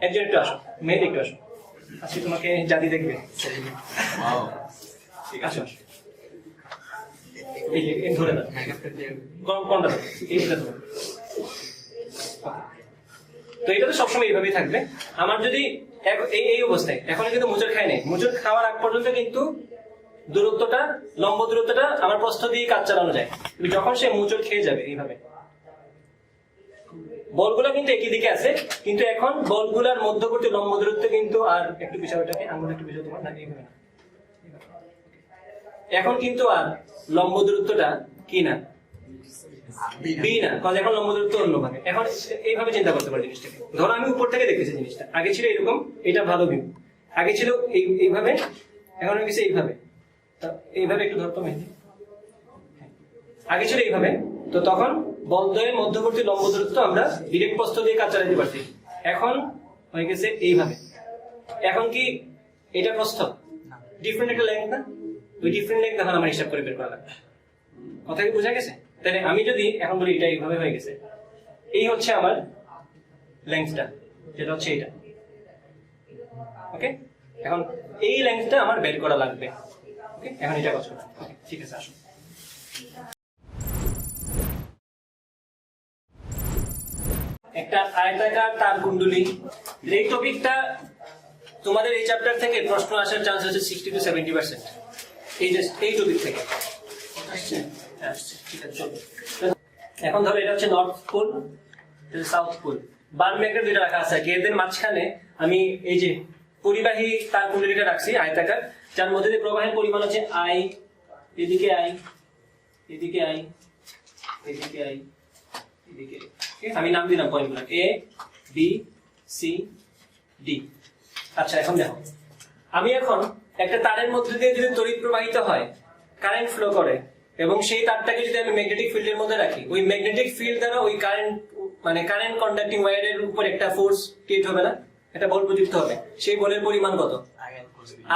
একজন একটু আসো মেয়ে একটু আসো। আজকে তোমাকে জাতি দেখবে। আসো আসো। এই যে এই ধরে দাও। কোন- কোনটা এইটা ধরো তো এটা তো সবসময় এইভাবেই থাকবে। আমার যদি এই এই অবস্থায় এখন কিন্তু মুচুর খাই নাই। মুচুর খাওয়ার আগ পর্যন্ত কিন্তু দূরত্বটা লম্ব দূরত্বটা আমার প্রস্থ দিয়ে কাজ চালানো যায়। যখন সে মুচুর খেয়ে যাবে এইভাবে। বলগুলো কিন্তু একই দিকে আছে, কিন্তু এখন বলগুলার মধ্যবর্তী লম্ব দূরত্ব কিন্তু আর একটু বিষয়টাকে আঙুল একটু বিষয় তোমার এইভাবে না। এখন কিন্তু আর লম্ব দূরত্বটা কি না? বি না, কারণ এখন লম্ব দূরত্ব অন্যভাবে এখন এইভাবে চিন্তা করতে পারি জিনিসটাকে। ধরো আমি উপর থেকে দেখতেছি জিনিসটা। আগে ছিল এরকম, এটা ভালো ভিউ আগে ছিল এই, এইভাবে, এখন হয়ে গেছে এইভাবে। এইভাবে একটু ধরতো মেহেদি আগে ছিল এইভাবে। তো তখন বলদ্বয়ের মধ্যবর্তী লম্ব দূরত্ব আমরা ডিরেক্ট প্রস্থ দিয়ে কাজ চালাতে পারছি। এখন হয়ে গেছে এইভাবে। এখন কি এটা প্রস্থ? ডিফারেন্ট একটা লেন্থ না? ওই ডিফারেন্ট লেন্থ এখন আমার হিসাব করে বের করা লাগবে। কথা কি বোঝা গেছে? তাহলে আমি যদি এখন বলি এটা এইভাবে হয়ে গেছে, এই হচ্ছে আমার লেন্থটা যেটা হচ্ছে এটা। ওকে এখন এই লেন্থটা আমার বের করা লাগবে। ওকে এখন এটা কথা ঠিক আছে, আসুন। একটা আয়তাকার তার কুণ্ডলী। এই টপিকটা তোমাদের এই চ্যাপ্টার থেকে প্রশ্ন আসার চান্স আছে সিক্সটি টু সেভেন্টি পার্সেন্ট এই যে, এই টপিক থেকে। এখন ধরো এটা হচ্ছে নর্থ পোল সাউথ পোল বান মেঘের দুইটা রাখা আছে। এদের মাঝখানে আমি এই যে পরিবাহী তার কুণ্ডলীটা রাখছি, আয়তাকার। যার মধ্যে দিয়ে প্রবাহের পরিমাণ হচ্ছে আই এদিকে আই এদিকে আই এদিকে আই এদিকে আছে? আমি নাম দিলাম পয়েন্টগুলো। এ বি সি ডি আচ্ছা এখন দেখো। আমি এখন একটা তারের মধ্যে দিয়ে যদি তড়িৎ প্রবাহিত হয় কারেন্ট ফ্লো করে, এবং সেই তারটাকে যদি আমি ম্যাগনেটিক ফিল্ডের মধ্যে রাখি, ওই ম্যাগনেটিক ফিল্ড দ্বারা ওই কারেন্ট মানে কারেন্ট কন্ডাক্টিং ওয়্যারের উপর একটা ফোর্স ক্রিয়েট হবে না? একটা বল প্রযুক্ত হবে। সেই বলের পরিমাণ কত?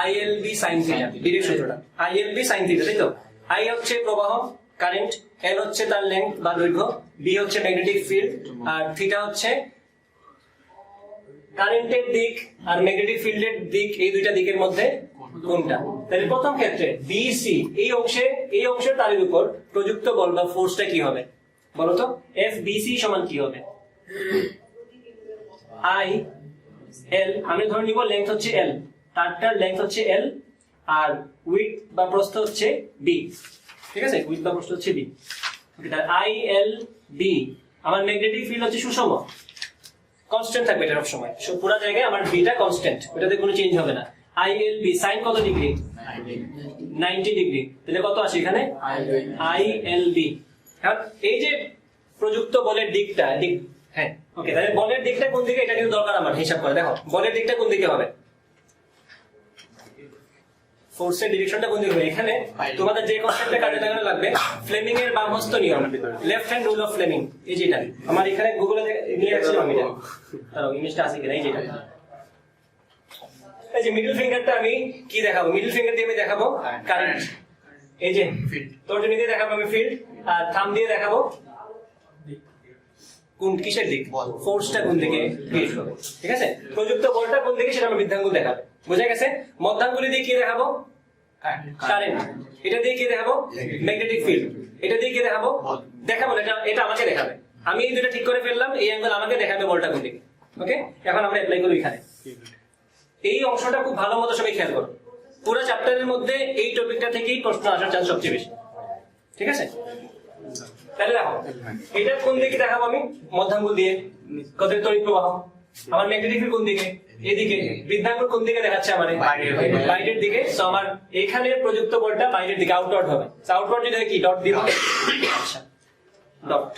আইএলবি সাইন থিটা ডিরেক্ট সূত্রটা। আইএলবি সাইন থিটা তাই তো? আই হচ্ছে প্রবাহ কারেন্ট এল হচ্ছে তার লেন্থ বা দৈর্ঘ্য। বি হচ্ছে ম্যাগনেটিক ফিল্ড আর থিটা হচ্ছে কারেন্টের দিক আর ম্যাগনেটিক ফিল্ডের দিক, এই দুইটা দিকের মধ্যে কোনটা? তাহলে প্রথম ক্ষেত্রে বিসি এই অংশে, এই অংশের তারের উপর প্রযুক্ত বল বা ফোর্সটা কি হবে? বলতো এফ বিসি সমান কি হবে? আই এল আমি ধরে নিব লেন্থ হচ্ছে এল তারটার লেন্থ হচ্ছে এল আর উইথ বা প্রস্থ হচ্ছে বি ঠিক আছে? উইথ বা প্রস্থ হচ্ছে বি আই এল বি আমার ম্যাগনেটিক ফিল্ড হচ্ছে সুষম। কনস্ট্যান্ট থাকবে এটা সময় পুরো জায়গায় আমার বিটা কনস্ট্যান্ট ওটাতে কোনো চেঞ্জ হবে না। আই এল বি সাইন কত ডিগ্রি নাইনটি ডিগ্রি তাহলে কত আসে এখানে? আই এল বি এই যে প্রযুক্ত বলের দিকটা, দিক হ্যাঁ ওকে তাহলে বলের দিকটা কোন দিকে? এটা কিন্তু দরকার আমার, হিসাব করে। দেখো, বলের দিকটা কোন দিকে হবে? ফোর্সের ডিরেকশনটা কোন দিকে এখানে তোমাদের যে কনসেপ্টে কাজে লাগানো লাগবে ফ্লেমিং এর বামহস্ত নিয়ম। Left hand rule of Fleming এই যেটা। আমার এখানে গুগলে নিয়ে রাখছিলাম আমি দাঁড়াও, ইংলিশটা আছে কিনা? এই যেটা। এই যে মিডল ফিঙ্গারটা আমি কি দেখাবো? মিডল ফিঙ্গার দিয়ে আমি দেখাবো কারেন্ট এই যে তর্জনী দিয়ে দেখাবো আমি ফিল্ড আর থাম দিয়ে দেখাবো কোন কিসের দিক? ফোর্সটা কোন দিকে ঠিক আছে? প্রযুক্ত বলটা কোন দিকে সেটা আমার বৃদ্ধাঙ্গুল দেখাবে। বোঝা গেছে? মধ্যাঙ্গুলি দিয়ে কি দেখাবো? কারেন্ট এটা দিয়ে কি দেখাবো? ম্যাগনেটিক ফিল্ড এটা দিয়ে কি দেখাবো? দেখাবো এটা এটা আমাকে দেখাবে। আমি এই দুটো ঠিক করে ফেললাম, এই অ্যাঙ্গেল আমাকে দেখাবে বলটা কোন দিকে। ওকে এখন আমরা অ্যাপ্লাই করি এখানে। এই অংশটা খুব ভালো মতো সবাই খেয়াল করো। পুরো চ্যাপ্টারের মধ্যে এই টপিকটা থেকেই প্রশ্ন আসার চান্স সবচেয়ে বেশি। ঠিক আছে? তাহলে দেখো এটা কোন দিকে দেখাবো আমি? মধ্যাঙ্গুল দিয়ে। কত তড়িৎ প্রবাহ? আমার ম্যাগনেটিক কোন দিকে? এদিকে। বৃদ্ধাঙ্গুল কোন দিকে দেখাচ্ছে আমার? বাইরের দিকে। তো আমার এখানে প্রযুক্ত বলটা বাইরের দিকে আউটওয়ার্ড হবে। আউটওয়ার্ড যদি কি? ডট দিব। আচ্ছা। ডট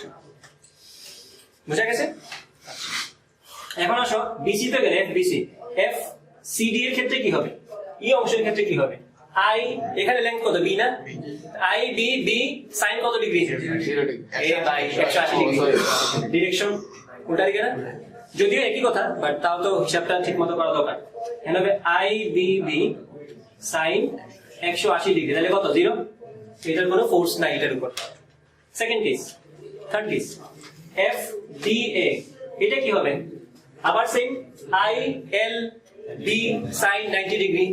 বুঝা গেছে? এখন আসো বিসি তে গেলে এফ বিসি এফ সিডি এর ক্ষেত্রে কি হবে? ই অংশের ক্ষেত্রে কি হবে? আই এখানে লেন্থ কত? বি না? আই বি বি সাইন কত ডিগ্রি এ বাই একশো আশি ডিগ্রি ডিরেকশন উল্টা দিকে না? যদিও একই কথা বাট তাও তো হিসাবটা ঠিক মতো করা দরকার। এখানে হবে আই বি বি সাইন একশো আশি ডিগ্রি তাহলে কত? জিরো এটার কোনো ফোর্স নাই এটার উপর। Second case third case F D A এটা কি হবে? আবার same I L B sine ninety degree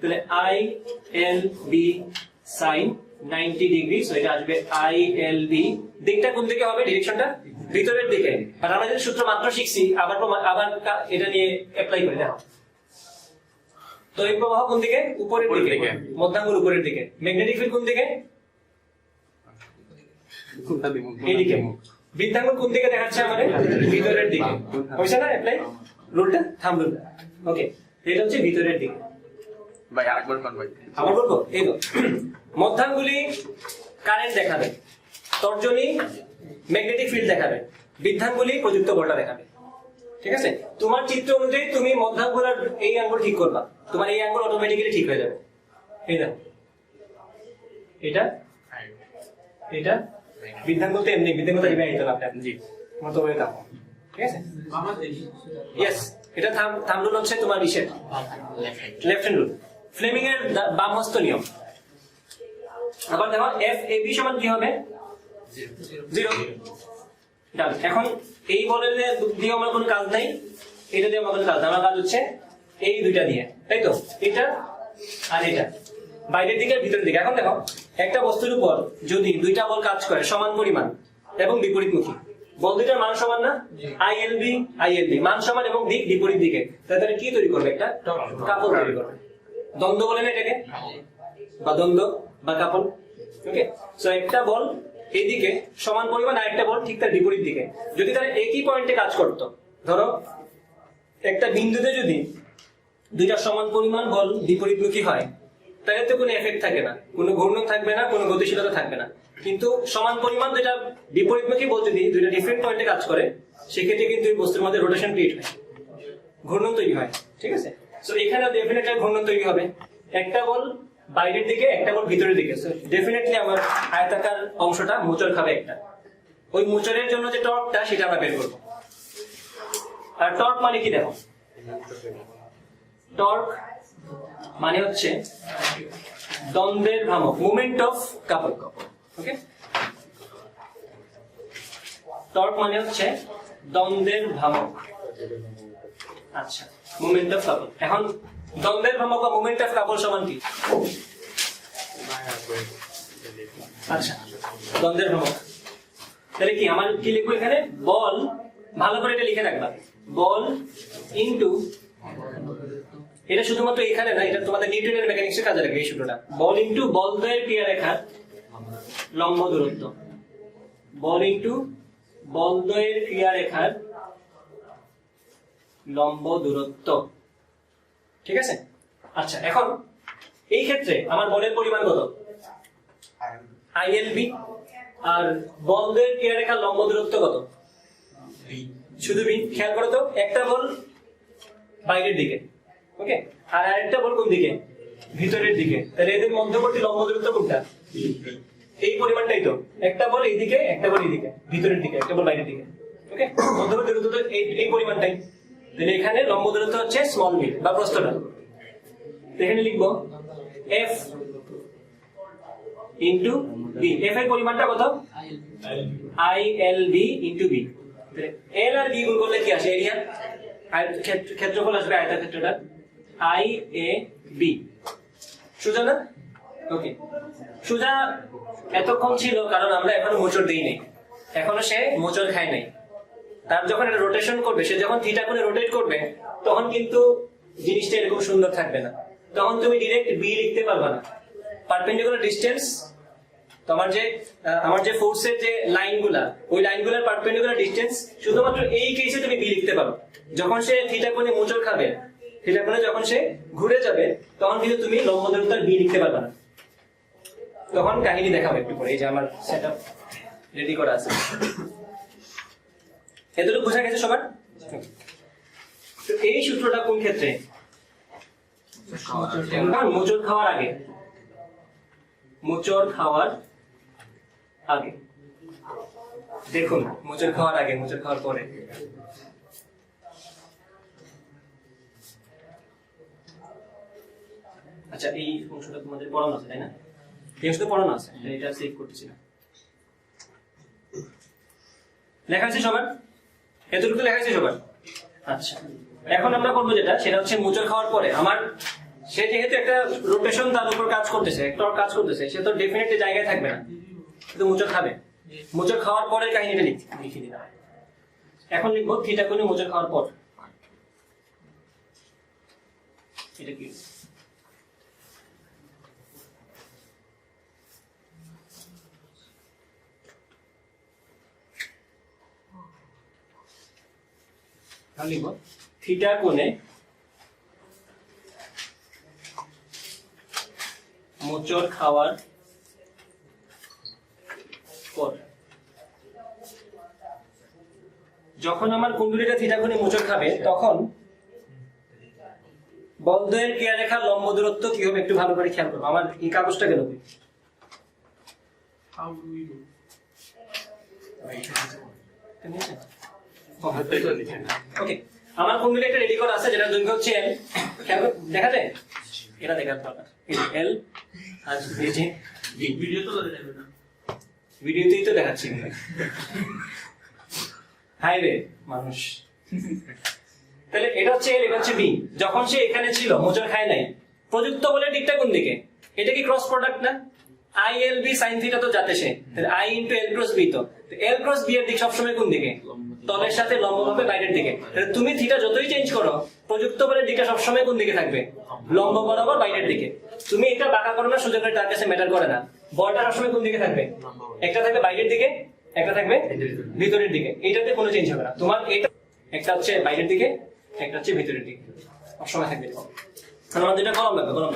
তাহলে I L B sine ninety degree so এটা আসবে আই এল বি দিকটা কোন দিকে হবে? ডিরেকশনটা ভিতরের দিকে। আর আমরা যদি সূত্র মাত্র শিখছি আবার আবার এটা নিয়ে অ্যাপ্লাই করে দেখো। তড়িৎ প্রবাহ কোন দিকে? উপরের দিকে। মধ্যাঙ্গুল উপরের দিকে। ম্যাগনেটিক ফিল্ড কোন দিকে? এইদিকে। বৃদ্ধাঙ্গুল কোন দিকে দেখাচ্ছে আমাদের? ভিতরের দিকে। হয়েছে না অ্যাপ্লাই রুলটা থাম রুল ওকে এটা হচ্ছে ভিতরের দিকে। ভাই আরেকবার কোন ভাই। আবার বলব? এই তো। মধ্যাঙ্গুলি কারেন্ট দেখাবে তর্জনী ম্যাগনেটিক ফিল্ড দেখাবে বৃদ্ধাঙ্গুলি প্রযুক্ত বলটা দেখাবে। ঠিক আছে? তোমার চিত্র অনুযায়ী তুমি মধ্যাঙ্গুল আর এই আঙ্গুল ঠিক করবা। তোমার এই আঙ্গুল অটোমেটিক্যালি ঠিক হয়ে যাবে। এই দেখো। এটা? এটা? বৃদ্ধাঙ্গুল তো এমনি বৃদ্ধাঙ্গুল তো এইভাবে আইতো না আপনার। জি। মতো হয়ে ঠিক আছে? ইয়েস এটা থাম থাম রুল হচ্ছে তোমার ইসের। লেফট হ্যান্ড রুল ফ্লেমিং এর বাম হস্ত নিয়ম। আবার দেখো এফ এ বি সমান কি হবে? জিরো ডান এখন এই বলের দিয়ে আমার কোনো কাজ নাই এটা দিয়ে আমার কোনো কাজ নাই। আমার কাজ হচ্ছে এই দুইটা দিয়ে তাই তো? এটা আর এটা। বাইরের দিকে আর ভিতরের দিকে। এখন দেখো একটা বস্তুর উপর যদি দুইটা বল কাজ করে সমান পরিমাণ এবং বিপরীতমুখী বল দুইটার মান সমান না? I L B I L B মান সমান এবং দিক বিপরীত দিকে। তাহলে কি তৈরি করবে? একটা কাপড় তৈরি করবে। দ্বন্দ্ব বলে না এটাকে? বা দ্বন্দ্ব বা কাপড় ওকে সো একটা বল এইদিকে সমান পরিমাণ আরেকটা বল ঠিক তার বিপরীত দিকে। যদি তারা একই পয়েন্টে কাজ করতো, ধরো একটা বিন্দুতে যদি দুইটা সমান পরিমাণ বল বিপরীতমুখী হয়, তাহলে তো কোনো এফেক্ট থাকে না। কোনো ঘূর্ণন থাকবে না, কোনো গতিশীলতা থাকবে না। কিন্তু সমান পরিমাণ দুইটা বিপরীতমুখী বল যদি দুইটা ডিফারেন্ট পয়েন্টে কাজ করে, সেক্ষেত্রে কিন্তু বস্তুর মধ্যে রোটেশন ক্রিয়েট হয়। ঘূর্ণন তৈরি হয়, ঠিক আছে? সো এখানে ডেফিনেটলি ঘূর্ণন তৈরি হবে। একটা বল বাইরের দিকে, একটা বল ভিতরের দিকে। ডেফিনেটলি আমার আয়তাকার অংশটা মোচড় খাবে একটা। ওই মোচড়ের জন্য যে টর্কটা, সেটা আমরা বের করব। আর টর্ক মানে কি দেখো? টর্ক মানে হচ্ছে দ্বন্দ্বের ভ্রামক movement of couple okay torque মানে হচ্ছে দ্বন্দ্বের ভ্রামক। আচ্ছা। মুভমেন্ট অফ কাপল এখন দ্বন্দ্বের ভ্রামক বা মুভমেন্ট অফ কাপল সমান কি? আচ্ছা দ্বন্দ্বের ভ্রামক তাহলে কি, আমার কি লিখব এখানে? বল, ভালো করে এটা লিখে রাখবা। বল ইনটু এটা শুধুমাত্র এখানে না, এটা তোমাদের নিউটনের মেকানিক্সের কাজে লাগবে এই সূত্রটা। বল ইনটু বল দ্বয়ের ক্রিয়া রেখার লম্ব দূরত্ব। বল ইনটু বল দ্বয়ের ক্রিয়া রেখার লম্ব দূরত্ব। ঠিক আছে? আচ্ছা এখন এই ক্ষেত্রে আমার বলের পরিমাণ কত? আইএলবি আর বলদের ক্রিয়া রেখার লম্ব দূরত্ব কত? শুধু বি খেয়াল করো তো একটা বল বাইরের দিকে ওকে? আর আরেকটা বল কোন দিকে? ভিতরের দিকে। তাহলে এদের মধ্যবর্তী লম্ব দূরত্ব কোনটা? এই পরিমাণটাই তো। একটা বল এইদিকে একটা বল এইদিকে ভিতরের দিকে একটা বল বাইরের দিকে ওকে? মধ্যবর্তী দূরত্ব এই পরিমাণটাই। তাহলে এখানে লম্ব দূরত্ব হচ্ছে স্মল বি বা প্রস্থটা এখানে লিখব এফ ইন্টু বি এফ এর পরিমাণটা কত? I L B into B L R B গুণ করলে কি আসে এরিয়া ক্ষেত্রফল আসবে আয়তা ক্ষেত্রটা আই এ বি সুজা না? ওকে সুজা এতক্ষণ ছিল কারণ আমরা এখনও মোচড় দিই নাই এখনও সে মোচড় খায় নাই। তার যখন এটা রোটেশন করবে, সে যখন থিটা কোণে রোটেট করবে, তখন কিন্তু জিনিসটা এরকম সুন্দর থাকবে না। তখন তুমি ডিরেক্ট বি লিখতে পারবে না। পারপেন্ডিকুলার ডিস্টেন্স তোমার যে আমার যে ফোর্সের যে লাইনগুলা, ওই লাইনগুলোর পারপেন্ডিকুলার ডিস্টেন্স শুধুমাত্র এই কেসে তুমি বি লিখতে পারো। যখন সে থিটা কোণে মোচড় খাবে থিটা কোণে যখন সে ঘুরে যাবে, তখন কিন্তু তুমি লম্ব দূরত্বের বি লিখতে পারবে না। তখন কাহিনী দেখাবো একটু পরে, এই যে আমার সেট রেডি করা আছে। এতটুকু বোঝা গেছে সবার? এই সূত্রটা কোন ক্ষেত্রে? মোচর খাওয়ার আগে। মোচড় খাওয়ার আগে। দেখুন, মোচড় খাওয়ার আগে মোচর খাওয়ার পরে। আচ্ছা এই অংশটা তোমাদের পড়ানো আছে, তাই না? এই অংশটা পড়ানো আছে, এটা সেভ করতেছি না। লেখা আছে সবার? এতটুকু লেখা আছে সবার? আচ্ছা। এখন আমরা করব যেটা, সেটা হচ্ছে মুচর খাওয়ার পরে। আমার, সে যেহেতু একটা রোটেশন তার উপর কাজ করতেছে, একটা কাজ করতেছে, সে তো ডেফিনেটলি জায়গায় থাকবে না। কিন্তু মুচর খাবে। মুচর খাওয়ার পরে কাহিনীটা লিখ দিলাম। এখন লিখব থিটা কোণে মুচর খাওয়ার পর। এটা কি? লিখব থিটা কোণে মোচড় খাওয়ার পর যখন আমার কুণ্ডলীটা থিটা কোণে মোচড় খাবে তখন বন্ধের ক্রিয়ারেখা লম্ব দূরত্ব কি হবে একটু ভালো করে খেয়াল করব আমার এই কাগজটা কই? How do we do? আমার একটা রেডি করা আছে, যেটা দৈর্ঘ্য হচ্ছে এল খেয়াল এটা দেখার দরকার। এল ভিডিও তো না ভিডিওতেই তো দেখাচ্ছি। মানুষ। তাহলে এটা হচ্ছে এল এটা হচ্ছে বি যখন সে এখানে ছিল মোচর খায় নাই। প্রযুক্ত বলে দিকটা কোন দিকে? এটা কি ক্রস প্রোডাক্ট না? I L B sine theta তো যাতে সে। I into L cross B তো। এল ক্রস বি এর দিক সবসময় কোন দিকে? তলের সাথে লম্ব হবে বাইরের দিকে। তুমি থিটা যতই চেঞ্জ করো, প্রযুক্ত বলের দিকটা সবসময় কোন দিকে থাকবে? লম্ব বরাবর বাইরের দিকে। তুমি এটা বাঁকা করো না, সোজা করে তার কাছে ম্যাটার করে না। বলটা সবসময় কোন দিকে থাকবে? একটা থাকবে বাইরের দিকে, একটা থাকবে ভিতরের দিকে। এইটাতে কোনো চেঞ্জ হবে না। তোমার এটা, একটা হচ্ছে বাইরের দিকে, একটা হচ্ছে ভিতরের দিকে। সবসময় থাকবে আমার যেটা কলম লাগবে কলম।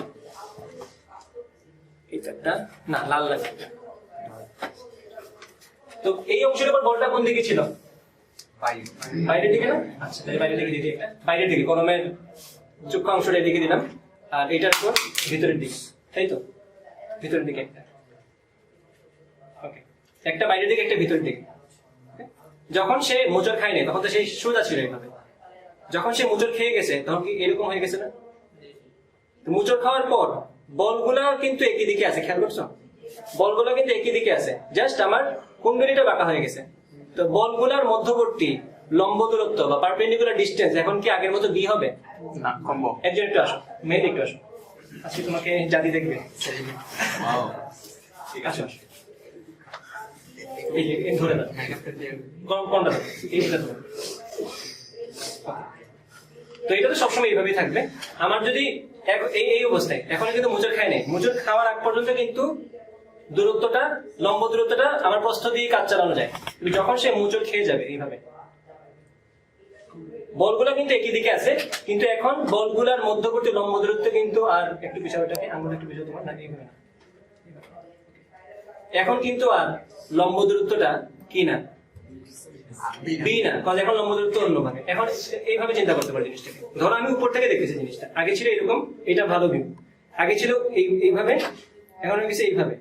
এটা না, লাল লাগবে। তো এই অংশের উপর বলটা কোন দিকে ছিল? বাইরের দিকে আচ্ছা কলমের চুক্কা অংশটা দিলাম। আর এটার ভিতরের দিকে, তাই তো? ভিতরের দিকে একটা। একটা বাইরের দিকে, একটা ভিতরের দিকে। যখন সে মোচর খায়নি, তখন তো সেই সোজা ছিল এইভাবে যখন সে মোচর খেয়ে গেছে, তখন কি এরকম হয়ে গেছে না? মোচর খাওয়ার পর, বলগুলা কিন্তু একই দিকে আছে, খেয়াল করছ? বলগুলো কিন্তু একই দিকে আছে। জাস্ট আমার কুণ্ডলীটা বাঁকা হয়ে গেছে। তো বলগুলার মধ্যবর্তী লম্ব দূরত্ব বা পারপেন্ডিকুলার ডিস্টেন্স এখন কি আগের মতো বি হবে? না কম্বো। একজন একটু আসো। একটু আসো। আজকে তোমাকে জাতি দেখবে। আসো আসো। এই যে এই ধরে দাও। কোন- কোনটা এইটা ধরো। তো এটা তো সবসময় এইভাবেই থাকবে। আমার যদি এই এই অবস্থায় এখন কিন্তু মুচর খাই নাই। মুচর খাওয়ার আগ পর্যন্ত কিন্তু দূরত্বটা, লম্ব দূরত্বটা আমার প্রস্থ দিয়ে কাজ চালানো যায়। যখন সে মুচর খেয়ে যাবে এইভাবে। বলগুলো কিন্তু একই দিকে আছে, কিন্তু এখন বলগুলার মধ্যবর্তী লম্ব দূরত্ব কিন্তু আর একটু বিষয়টাকে আঙুল একটু বিষয় তোমার না এইভাবে না। এখন কিন্তু আর লম্ব দূরত্বটা কি না? বি না, কারণ এখন লম্ব দূরত্ব অন্যভাবে এখন এইভাবে চিন্তা করতে পারি জিনিসটাকে। ধরো আমি উপর থেকে দেখেছি জিনিসটা। আগে ছিল এরকম, এটা ভালো ভিউ আগে ছিল এই, এইভাবে, এখন হয়ে গেছে এইভাবে।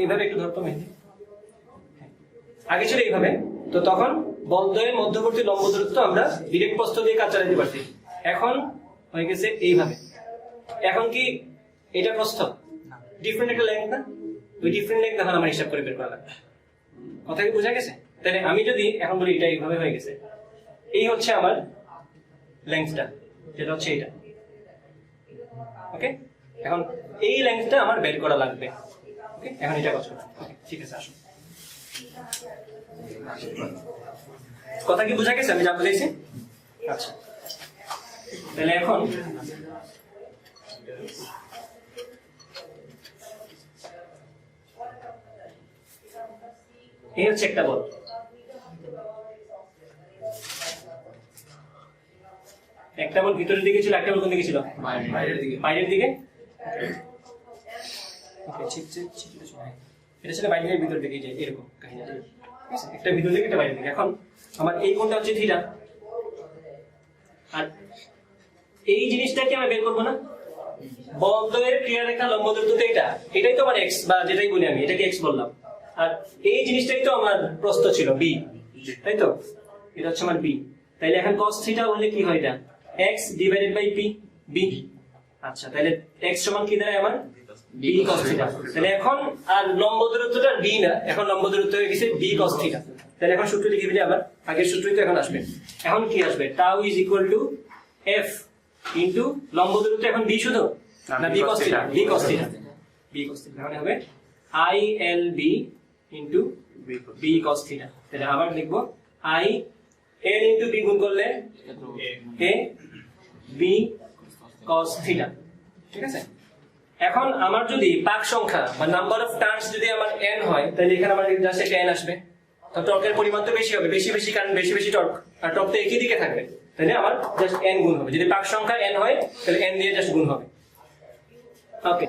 এইভাবে একটু ধরতো মেহেদি আগে ছিল এইভাবে। তো তখন বলদয়ের মধ্যবর্তী লম্ব দূরত্ব আমরা ডিরেক্ট প্রস্থ দিয়ে কাজ চালাতে পারছি। এখন হয়ে গেছে এইভাবে। এখন কি এটা প্রস্থ? ডিফারেন্ট একটা লেন্থ না? ওই ডিফারেন্ট লেন্থ এখন আমার হিসাব করে বের করা লাগবে। কথা কি বোঝা গেছে? তাহলে আমি যদি এখন বলি এটা এইভাবে হয়ে গেছে, এই হচ্ছে আমার লেন্থটা যেটা হচ্ছে এটা। ওকে এখন এই লেন্থটা আমার বের করা লাগবে। ওকে এখন এটা কথা ওকে ঠিক আছে আসুন কথা কি বোঝা গেছে? আমি যা বুঝাইছি? আচ্ছা। তাহলে এখন এই হচ্ছে একটা বল। একটা বল ভিতরের দিকে ছিল একটা বল কোন দিকে ছিল? বাইরের দিকে। বাইরের দিকে? ঠিক ঠিক ঠিক আছে এটা ছিল বাইরের ভিতর দিকে যে এরকম কাহিনী ঠিক আছে? একটা ভিতর দিকে, একটা বাইরের দিকে। এখন আমার এই কোণটা হচ্ছে থিটা। আর এই জিনিসটাকে আমি বের করব না। বন্ধের ক্রিয়ারেখা লম্ব দূরত্ব তো এটা এটাই তো আমার এক্স বা যেটাই বলি আমি, এটাকে এক্স বললাম। আর এই জিনিসটাই তো আমার প্রস্থ ছিল বি তাই তো? এটা হচ্ছে আমার বি তাইলে এখন cos থিটা হলে কি হয় এটা? X divided by P B আচ্ছা তাহলে এক্স সমান কি দাঁড়ায় আমার? বি cos থিটা তাহলে এখন আর লম্ব দূরত্বটা বি না এখন লম্ব দূরত্ব হয়ে গেছে বি cos থিটা তাহলে এখন সূত্র লিখে দিলে আবার আগের সূত্রই তো এখন আসবে। এখন কি আসবে? Tau is equal to F into লম্ব দূরত্ব এখন বি শুধু? না B cos theta B cos theta B cos theta মানে হবে I L B into B cos theta তাহলে আবার লিখব আই এল ইন্টু বি গুণ করলে এ বি কস থিটা ঠিক আছে? এখন আমার যদি পাক সংখ্যা বা নাম্বার অফ টার্নস যদি আমার এন হয়, তাহলে এখানে আমার জাস্ট এন আসবে। তো টর্কের পরিমাণ তো বেশি হবে। বেশি বেশি কারণ বেশি বেশি টর্ক আর টর্ক তো একই দিকে থাকবে। তাহলে আমার জাস্ট এন গুণ হবে। যদি পাক সংখ্যা এন হয়, তাহলে এন দিয়ে জাস্ট গুণ হবে। ওকে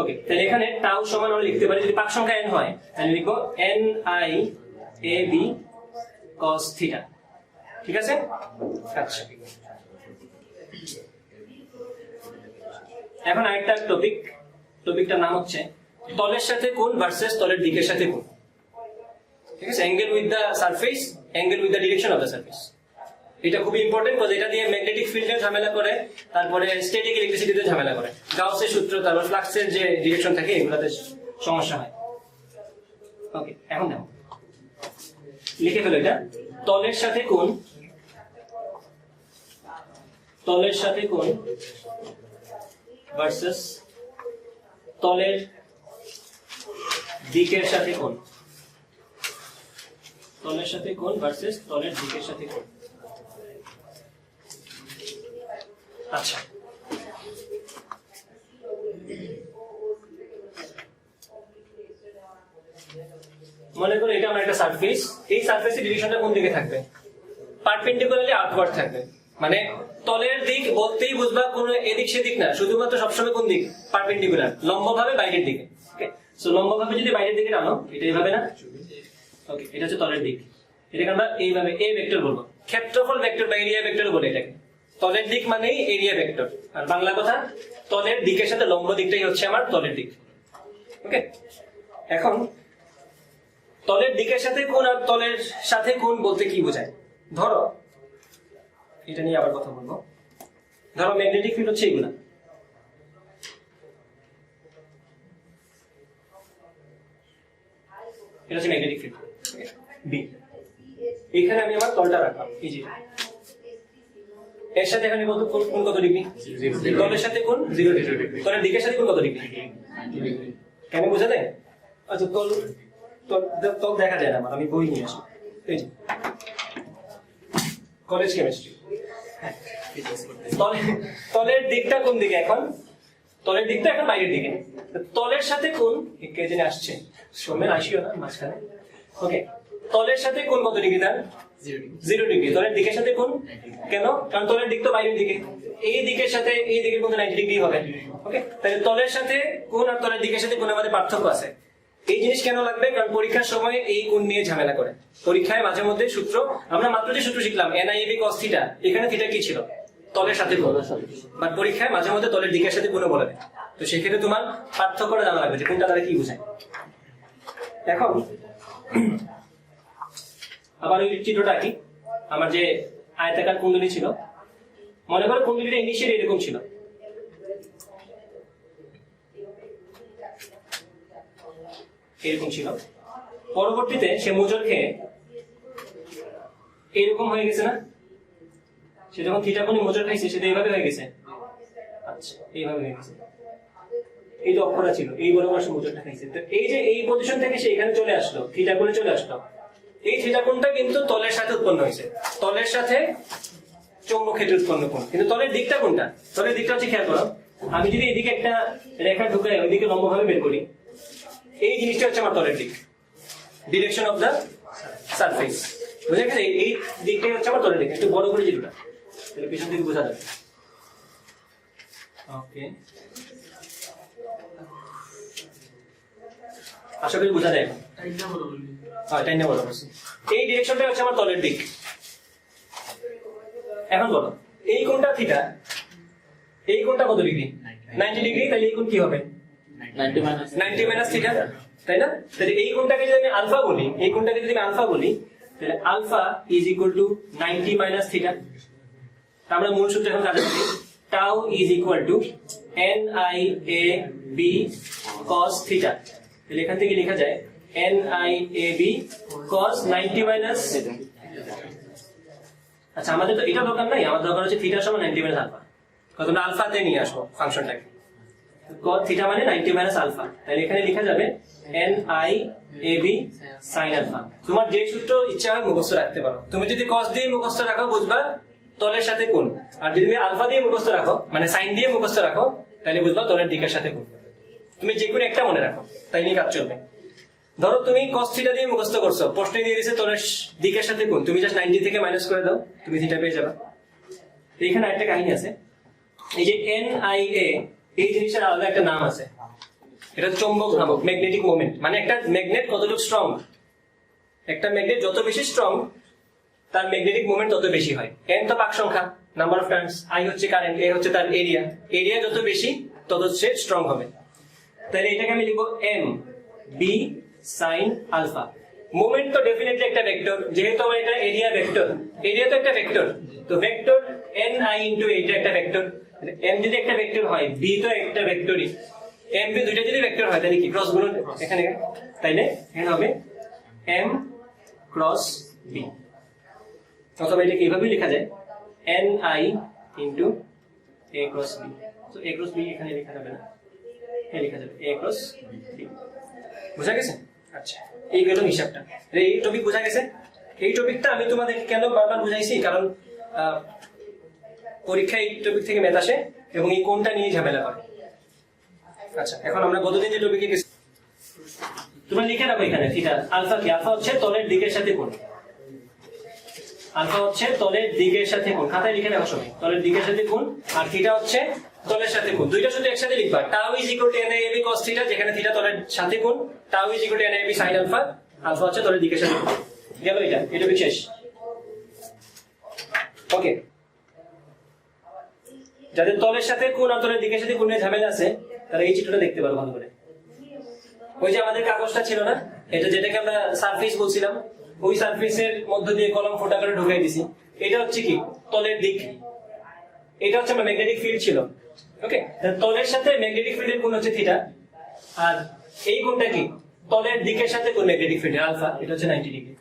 ওকে তাহলে এখানে টাউ সমান আমরা লিখতে পারি। যদি পাক সংখ্যা এন হয়, তাহলে লিখব N I A B cos theta ঠিক আছে? আচ্ছা। এখন আরেকটা টপিক টপিকটার নাম হচ্ছে তলের সাথে কোণ ভার্সেস তলের দিকের সাথে কোণ। ঠিক আছে? Angle with the surface angle with the direction of the surface এটা খুবই ইম্পর্টেন্ট বিকজ এটা দিয়ে ম্যাগনেটিক ফিল্ডে ঝামেলা করে, তারপরে স্ট্যাটিক ইলেকট্রিসিটিতে ঝামেলা করে। গাউসের সূত্র, তারপর ফ্লাক্সের যে ডিরেকশন থাকে, এগুলোতে সমস্যা হয়। ওকে এখন দেখো। লিখে ফেলো এটা। তলের সাথে কোণ, তলের সাথে কোণ ভার্সেস তলের দিকের সাথে কোণ? তলের সাথে কোণ ভার্সেস তলের দিকের সাথে কোণ? আচ্ছা। মনে করো এটা আমার একটা সারফেস এই সারফেসের ডিরেকশনটা কোন দিকে থাকবে? পারপেন্ডিকুলারলি আউটওয়ার্ড থাকবে। মানে তলের দিক বলতেই বুঝবা কোন এদিক সেদিক না, শুধুমাত্র সবসময় কোন দিক? পারপেন্ডিকুলার লম্বভাবে বাইরের দিকে সো লম্বভাবে যদি বাইরের দিকে টানো, এটা এইভাবে না? ওকে এটা হচ্ছে তলের দিক। এটাকে আমরা এইভাবে এ ভেক্টর বলব। ক্ষেত্রফল ভেক্টর বা এরিয়া ভেক্টর বলে এটাকে। তলের দিক মানেই এরিয়া ভেক্টর আর বাংলা কথা, তলের দিকের সাথে লম্ব দিকটাই হচ্ছে আমার তলের দিক। ওকে এখন, তলের দিকের সাথে কোন আর তলের সাথে কোন বলতে কি বোঝায়? ধরো এটা নিয়ে আবার কথা বলব। ধরো ম্যাগনেটিক ফিল্ড হচ্ছে এগুলা। এটা হচ্ছে ম্যাগনেটিক ফিল্ড বি এখানে আমি আমার তলটা রাখলাম এই যে। এর সাথে এখানে কত কোন কোন কত ডিগ্রি তলের সাথে জিরো ডিগ্রি তলের দিকের সাথে কোন কত ডিগ্রি কেন বোঝা যায়? আচ্ছা তল তল দেখা যায় না আমার আমি বই নিয়ে আসি। এই যে। কলেজ কেমিস্ট্রি তলের দিকটা কোন দিকে এখন? তলের দিকটা এখন বাইরের দিকে। তলের সাথে কোন? কে জেনে আসছে। সোমেন আসিও না মাঝখানে। ওকে তলের সাথে কোন কত ডিগ্রি তার? জিরো ডিগ্রি তলের দিকের সাথে কোন? কেন? কারণ তলের দিক তো বাইরের দিকে। এই দিকের সাথে এই দিকের কোন নাইনটি ডিগ্রি হবে। ওকে তাহলে তলের সাথে কোন আর তলের দিকের সাথে কোন আমাদের পার্থক্য আছে? এই জিনিস কেন লাগবে? কারণ পরীক্ষার সময় এই কোণ নিয়ে ঝামেলা করে। পরীক্ষায় মাঝে মধ্যে সূত্র আমরা মাত্র যে সূত্র শিখলাম এনআইএবি কস থিটা এখানে থিটা কি ছিল? তলের সাথে কোণ। বাট পরীক্ষায় মাঝে মধ্যে তলের দিকের সাথে কোনো বলে দেয় তো সেক্ষেত্রে তোমার পার্থক্যটা জানা লাগবে যে কোনটা তারা কি বোঝায়। এখন আবার ওই চিত্রটা কি আমার যে আয়তাকার কুণ্ডলী ছিল মনে করো কুণ্ডলীটা ইনিশিয়াল এরকম ছিল। এরকম ছিল। পরবর্তীতে সে মোজর খেয়ে এরকম হয়ে গেছে না? সে যখন থিটা কোণে মোজর খাইছে সেটা এইভাবে হয়ে গেছে? আচ্ছা এইভাবে হয়ে গেছে। এই যে অক্ষরা ছিল, এই বরাবর সে মোজরটা খাইছে। তো এই যে এই পজিশন থেকে সে এখানে চলে আসলো থিটা কোণে চলে আসলো। এই থিটা কোণটা কিন্তু তলের সাথে উৎপন্ন হয়েছে। তলের সাথে চৌম্বক ক্ষেত্রে উৎপন্ন কোণ। কিন্তু তলের দিকটা কোনটা? তলের দিকটা হচ্ছে, খেয়াল করো, আমি যদি এদিকে একটা রেখা ঢুকাই, ওইদিকে লম্বভাবে বের করি। এই জিনিসটা হচ্ছে আমার তলের দিক। ডিরেকশন অফ দ্য সারফেস বুঝে গেছে? এই- দিকটাই হচ্ছে আমার তলের দিক। একটু বড় করে যেটা তাহলে পিছন দিকে বোঝা যাবে। ওকে আশা করি বোঝা যায় হ্যাঁ এটাই না বলো এই ডিরেকশনটা হচ্ছে আমার তলের দিক। এখন বলো, এই কোনটা থিটা এই কোনটা কত ডিগ্রি নাইনটি ডিগ্রি তাহলে এই কোণ কি হবে? এই যদি আমি আলফা বলি, এই যদি আলফা বলি, তাহলে alpha is to ninety minus is equal to N I A B এখান থেকে লেখা যায়? N I A B cos ninety minus আচ্ছা আমাদের তো এটা দরকার নাই আমার দরকার হচ্ছে থিটা সমান নাইনটি মাইনাস আলফা তোমরা আলফাতে নিয়ে আসো ফাংশনটাকে cos থিটা মানে নাইনটি মাইনাস আলফা তাহলে এখানে লেখা যাবে N I A B sine alpha তোমার যে সূত্র ইচ্ছা হয় মুখস্থ রাখতে পারো। তুমি যদি cos দিয়ে মুখস্থ রাখো, বুঝবা তলের সাথে কোন আর যদি তুমি আলফা দিয়ে মুখস্থ রাখো মানে সাইন দিয়ে মুখস্থ রাখো, তাহলে বুঝবা তলের দিকের সাথে কোন তুমি যে কোনো একটা মনে রাখো, তাই নিয়ে কাজ চলবে। ধরো তুমি cos থিটা দিয়ে মুখস্থ করছ, প্রশ্নে দিয়ে দিয়েছে তলের দিকের সাথে কোন তুমি জাস্ট নাইনটি থেকে মাইনাস করে দাও, তুমি থিটা পেয়ে যাবে। এখানে একটা কাহিনী আছে। এই যে এন আই এ এই জিনিসের আলাদা একটা নাম আছে। এটা চৌম্বক ভ্রামক ম্যাগনেটিক মোমেন্ট মানে একটা ম্যাগনেট কতটুকু স্ট্রং একটা ম্যাগনেট যত বেশি স্ট্রং তার ম্যাগনেটিক মোমেন্ট তত বেশি হয়। এন তো পাক সংখ্যা নাম্বার অফ টার্নস আই হচ্ছে কারেন্ট এ হচ্ছে তার এরিয়া এরিয়া যত বেশি, তত সে স্ট্রং হবে। তাহলে এটাকে আমি লিখব M B sine alpha moment তো ডেফিনেটলি একটা ভেক্টর যেহেতু আমার এটা এরিয়া ভেক্টর এরিয়া তো একটা ভেক্টর তো ভেক্টর এন আই ইন্টু এটা একটা ভেক্টর এম যদি একটা ভেক্টর হয় বি তো একটা ভেক্টরই এম বি দুইটা যদি ভেক্টর হয় তাহলে কি? ক্রস গুণ এখানে তাইলে এখানে হবে এম ক্রস বি অথবা এটাকে এইভাবেই লেখা যায় N I into A cross B তো এ ক্রস বি এখানে লেখা যাবে না। এ লেখা যাবে এ ক্রস বি বুঝা গেছে? আচ্ছা। এই গেল হিসাবটা। এই টপিক বোঝা গেছে? এই টপিকটা আমি তোমাদেরকে কেন বারবার বুঝাইছি? কারণ পরীক্ষায় এই টপিক থেকে মেত আসে এবং এই কোনটা নিয়ে ঝামেলা হয়। আচ্ছা এখন আমরা গতদিন যে টপিকে তোমরা লিখে রাখো এখানে থিটা আলফা কি? আলফা হচ্ছে তলের দিকের সাথে কোণ। আলফা হচ্ছে তলের দিকের সাথে কোণ। খাতায় লিখে রাখো সবাই, তলের দিকের সাথে কোণ আর থিটা হচ্ছে তলের সাথে কোণ। দুইটা শুধু একসাথে লিখবা। Tau is equal to N A B cos theta যেখানে থিটা তলের সাথে কোণ tau is equal to N A B sin alpha alpha হচ্ছে তলের দিকের সাথে কোণ। গেল এটা এটা বিশেষ ওকে যাদের তলের সাথে কোন তলের দিকের সাথে কোণের ঝামেলা আছে, তারা এই চিত্রটা দেখতে পারো ভালো করে। ওই যে আমাদের কাগজটা ছিল না, এটা যেটাকে আমরা সারফেস বলছিলাম, ওই সারফেসের মধ্য দিয়ে কলম ফোটা করে ঢুকাই দিছি। এটা হচ্ছে কি? তলের দিক। এটা হচ্ছে আমার ম্যাগনেটিক ফিল্ড ছিল। ওকে তলের সাথে ম্যাগনেটিক ফিল্ডের কোণ হচ্ছে থিটা আর এই কোণটা কি? তলের দিকের সাথে কোণ ম্যাগনেটিক ফিল্ডের আলফা এটা হচ্ছে নাইনটি ডিগ্রি